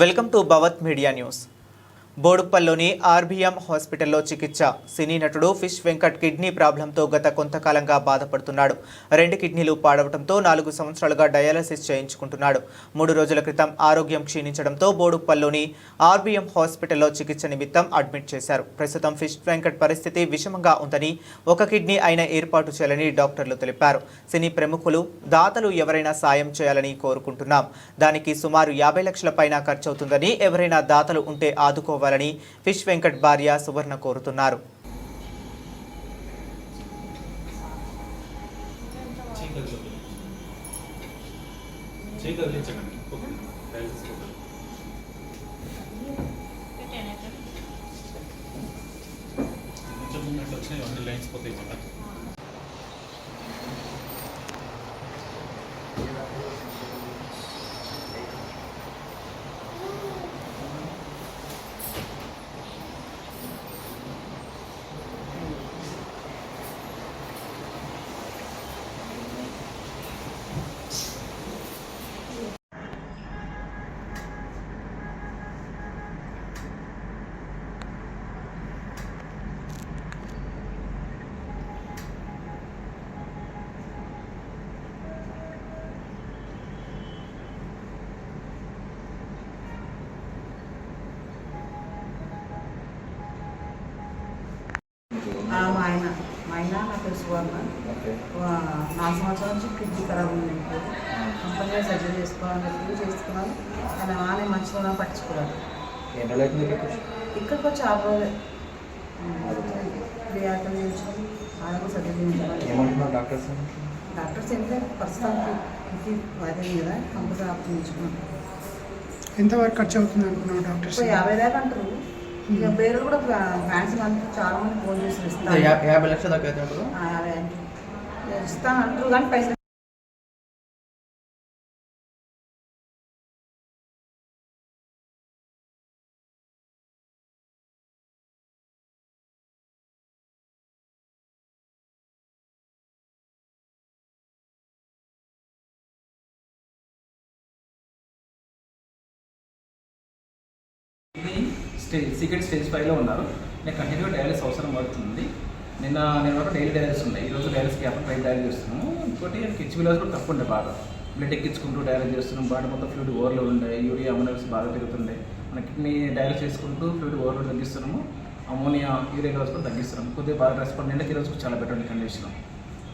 Welcome to Bhavat media news. బోడుప్పల్లోని RBM హాస్పిటల్లో చికిత్స. సినీ నటుడు ఫిష్ వెంకట్ కిడ్నీ ప్రాబ్లంతో గత కొంతకాలంగా బాధపడుతున్నాడు. రెండు కిడ్నీలు పాడవడంతో నాలుగు సంవత్సరాలుగా డయాలసిస్ చేయించుకుంటున్నాడు. మూడు రోజుల క్రితం ఆరోగ్యం క్షీణించడంతో బోడుప్పల్లోని ఆర్బీఎం హాస్పిటల్లో చికిత్స నిమిత్తం అడ్మిట్ చేశారు. ప్రస్తుతం ఫిష్ వెంకట్ పరిస్థితి విషమంగా ఉందని ఒక కిడ్నీ అయిన ఏర్పాటు చేయాలని డాక్టర్లు తెలిపారు. సినీ ప్రముఖులు దాతలు ఎవరైనా సాయం చేయాలని కోరుకుంటున్నాం. దానికి సుమారు యాభై లక్షల పైన ఖర్చవుతుందని ఎవరైనా దాతలు ఉంటే ఆదుకోవాలి ఆదుకోవాలని ఫిష్ వెంకట్ భార్య సువర్ణ కోరుతున్నారు. కొంచెం మూమెంట్ వచ్చినాయి అన్ని లైన్స్ పోతాయి. మా ఆయన మా ఆయన నా పేరు సువర్ణ నాలుగు సంవత్సరాల నుంచి కిడ్నీ ఖరాబ్ ఉంది కంపల్సరీ సర్జరీ చేసుకోవాలని చెప్పి చేసుకున్నాను కానీ ఆమె మంచిగా పట్టించుకోవాలి ఇక్కడికి వచ్చి ఆరు రోజులు. రియాక్టర్ చేయించాం ఆయన సర్జరీ డాక్టర్స్? డాక్టర్స్ ఏంటంటే ప్రస్తుతానికి అదే కదా కంపల్సరీ ఆప్షన్ చేయించుకున్నాం ఎంతవరకు ఖర్చు అవుతుంది అనుకున్నావు డాక్టర్స్ యాభై దాకా అంటారు. ఇక పేరు కూడా ఫ్యాన్స్ మంది చాలా మంది ఫోన్ చేసి ఇస్తాను యాభై లక్షల దాకా యాభై ఇస్తాను అంటారు కానీ పైసలు ఇది స్టేజ్ సీక్రెట్ స్టేజ్ ఫైవ్లో ఉన్నారు. నేను కంటిన్యూగా డయాలిసిస్ అవసరం పడుతుంది. నిన్న నేను వరకు డైలీ డయాలిసిస్ ఉన్నాయి. ఈరోజు డయాలిసిస్ క్యాప్ రైట్ డయాలిసిస్ చేస్తున్నాము. ఇంకోటి కిచ్ విలాస్ కూడా తక్కువ ఉండే బాగా. బ్లడ్ ఎక్కించుకుంటూ డయాలిసిస్ చేస్తున్నాం బాడీ మొత్తం ఫ్లూయిడ్ ఓవర్లో ఉండే. యూరియా అమోనియాస్ బాగా పెరుగుతుండే. మన కిడ్నీ డయాలిసిస్ చేసుకుంటూ ఫ్లూయిడ్ ఓవర్లో తగ్గిస్తున్నాము. అమోనియా యూరియా లెవెల్స్ కూడా తగ్గిస్తున్నాం కొద్దిగా బాగా రెస్పాండ్ అంటే ఈరోజు చాలా బెటర్ కండిషన్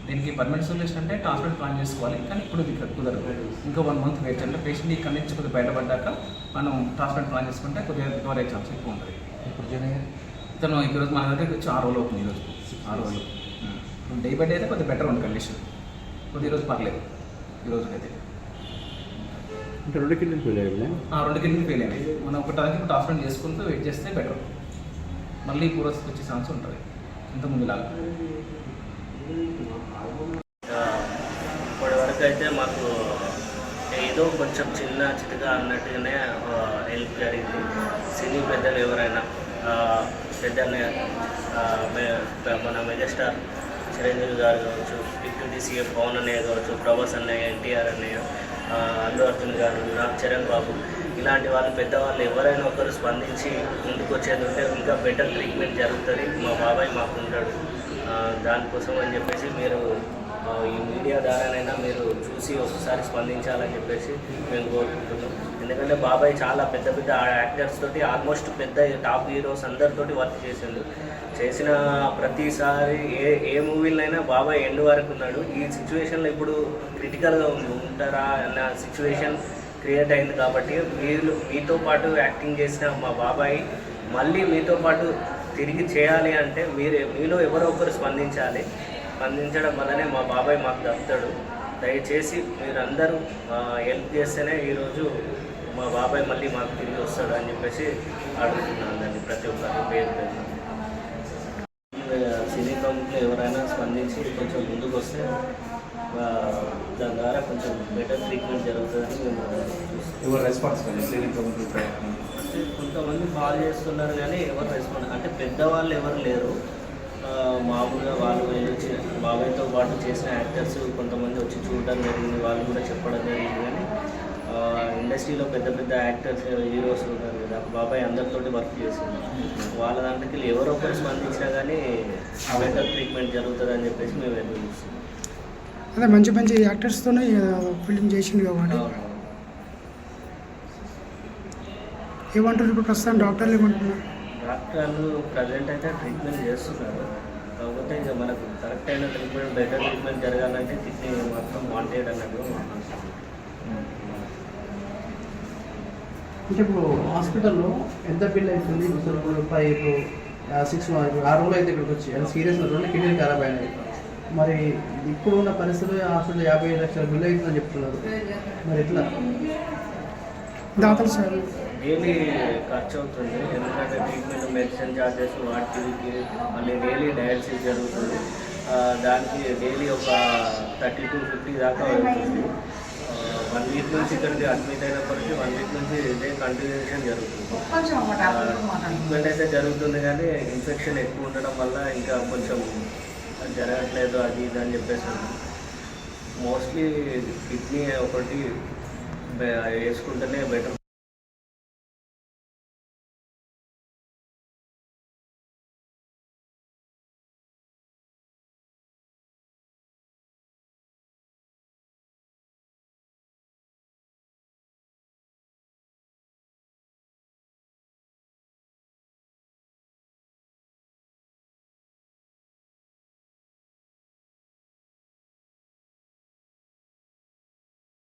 దీనికి పర్మనెంట్ సొల్యూషన్ అంటే ట్రాన్స్ప్లాంట్ ప్లాన్ చేసుకోవాలి. కానీ ఇప్పుడు ఇది కుదరదు. ఇంకా వన్ మంత్ వెయిట్ చేయాలి. పేషెంట్ ఇక్కడ నుంచి కొద్దిగా బయటపడ్డాక మనం ట్రాన్స్ప్లాంట్ ప్లాన్ చేసుకుంటే కొద్దిగా రికవర్ అయ్యే ఛాన్స్ ఎక్కువ ఉంటుంది. ఇప్పుడు ఇతను ఈరోజు మన దగ్గరికి వచ్చి ఆరు రోజులు అవుతుంది ఈరోజు ఆరు రోజులు. డే బై డే అయితే కొద్దిగా బెటర్ ఉంది కండిషన్ కొద్దిగా ఈరోజు పర్లేదు. ఈరోజు అయితే. అంటే రెండు కిడ్నీలు ఫెయిల్ అయ్యాయి ఆ రెండు కిడ్నీ ఫెయిల్ అయినాయి మనం ఒక టైంకి ట్రాన్స్ప్లాంట్ చేసుకుంటూ వెయిట్ చేస్తే బెటర్ మళ్ళీ పూర్వస్థితికి వచ్చే ఛాన్స్ ఉంటుంది. ఇంతకుముందు లాగా. ఇప్పటి వరకు అయితే మాకు ఏదో కొంచెం చిన్న చితగా అన్నట్టుగానే హెల్ప్ జరిగింది. సినీ పెద్దలు ఎవరైనా పెద్దనే పెద్ద మన మెగాస్టార్ చిరంజీవి గారు కావచ్చు డిప్యూటీ సీఎం పవన్ అన్నయ్య కావచ్చు ప్రభాస్ అన్నయ్య ఎన్టీఆర్ అన్నయ్య అల్లు అర్జున్ గారు నాకు చరణ్ బాబు ఇలాంటి వాళ్ళు పెద్దవాళ్ళు ఎవరైనా ఒకరు స్పందించి ముందుకు వచ్చేది ఉంటే ఇంకా బెటర్ ట్రీట్మెంట్ జరుగుతుంది. మా బాబాయ్ మాకు ఉంటాడు దానికోసం అని చెప్పేసి మీరు ఈ మీడియా ద్వారానైనా మీరు చూసి ఒకసారి స్పందించాలని చెప్పేసి మేము కోరుకుంటున్నాం. ఎందుకంటే బాబాయ్ చాలా పెద్ద పెద్ద యాక్టర్స్ తోటి ఆల్మోస్ట్ పెద్ద టాప్ హీరోస్ అందరితోటి వర్క్ చేసిండు. చేసిన ప్రతిసారి ఏ ఏ మూవీలైనా బాబాయ్ ఎండ్ వరకు ఉన్నాడు. ఈ సిచ్యువేషన్లో ఇప్పుడు క్రిటికల్గా ఉంటారా అన్న సిచ్యువేషన్ క్రియేట్ అయింది కాబట్టి మీరు మీతో పాటు యాక్టింగ్ చేసిన మా బాబాయ్ మళ్ళీ మీతో పాటు తిరిగి చేయాలి అంటే మీరు మీలో ఎవరో ఒకరు స్పందించాలి. స్పందించడం వల్లనే మా బాబాయ్ మాకు దక్కుతాడు దయచేసి మీరందరూ హెల్ప్ చేస్తేనే ఈరోజు మా బాబాయ్ మళ్ళీ మాకు తిరిగి వస్తాడు అని చెప్పేసి అడుగుతున్నాను దాన్ని ప్రతి ఒక్కరి పేరు పేరు సినీ కంపెనీలో ఎవరైనా స్పందించి కొంచెం ముందుకు వస్తే దాని ద్వారా కొంచెం బెటర్ ట్రీట్మెంట్ జరుగుతుందని మేము అంటే కొంతమంది కాల్ చేస్తున్నారు కానీ ఎవరు రెస్పాండ్ అంటే పెద్దవాళ్ళు ఎవరు లేరు. మామూలుగా వాళ్ళు బాబాయ్తో పాటు చేసిన యాక్టర్స్ కొంతమంది వచ్చి చూడడం జరిగింది. వాళ్ళు కూడా చెప్పడం జరిగింది కానీ ఇండస్ట్రీలో పెద్ద పెద్ద యాక్టర్స్ హీరోస్ ఉన్నారు కదా. బాబాయ్ అందరితోటి వర్క్ చేసింది వాళ్ళ దాంట్లోకి ఎవరో ఒకరు స్పందించినా కానీ బెటర్ ట్రీట్మెంట్ జరుగుతుంది అని చెప్పేసి మేము ఎదురు చూస్తున్నాం. అదే మంచి మంచి యాక్టర్స్తోనే ఫిల్మ్ చేసిండు కాబట్టి. ఏమంటారు ఇప్పుడు ప్రస్తుతం డాక్టర్లు ఏమంటున్నారు? డాక్టర్లు ప్రజెంట్ అయితే ట్రీట్మెంట్ చేస్తున్నారు. కాకపోతే ఇక మనకు కరెక్ట్ అయిన ట్రీట్మెంట్ బెటర్ ట్రీట్మెంట్ జరగాలంటే కిడ్నీ మాత్రం వాంటెడ్ అన్నట్టు మాట్లాడుతున్నాం అంటే ఇప్పుడు హాస్పిటల్లో ఎంత బిల్ అవుతుంది? ఇప్పుడు ఫైవ్ ఇప్పుడు సిక్స్ ఆరు రోజులు అయితే ఇక్కడికి వచ్చి అది సీరియస్ కిడ్నీ ఖరాబ్ అయినాయి. మరి ఇప్పుడు ఉన్న పరిస్థితుల్లో హాస్పిటల్ యాభై ఐదు లక్షల బిల్ అవుతుందని చెప్తున్నారు. మరి ఎట్లా? దాతలు సార్. డైలీ ఖర్చు అవుతుంది? ఎందుకంటే ట్రీట్మెంట్ మెడిసిన్ ఛార్జెస్ వాటికి మళ్ళీ డైలీ డయాలసిస్ జరుగుతుంది. దానికి డైలీ ఒక థర్టీ టు ఫిఫ్టీ దాకా అవుతుంది వన్ వీక్ నుంచి ఇక్కడికి అడ్మిట్ అయినప్పటికీ వన్ వీక్ నుంచి ఇదే కంటిన్యూషన్ జరుగుతుంది. ట్రీట్మెంట్ అయితే జరుగుతుంది కానీ ఇన్ఫెక్షన్ ఎక్కువ ఉండడం వల్ల ఇంకా కొంచెం జరగట్లేదు అది ఇది అని చెప్పేసి మోస్ట్లీ కిడ్నీ ఒకటి వేసుకుంటేనే బెటర్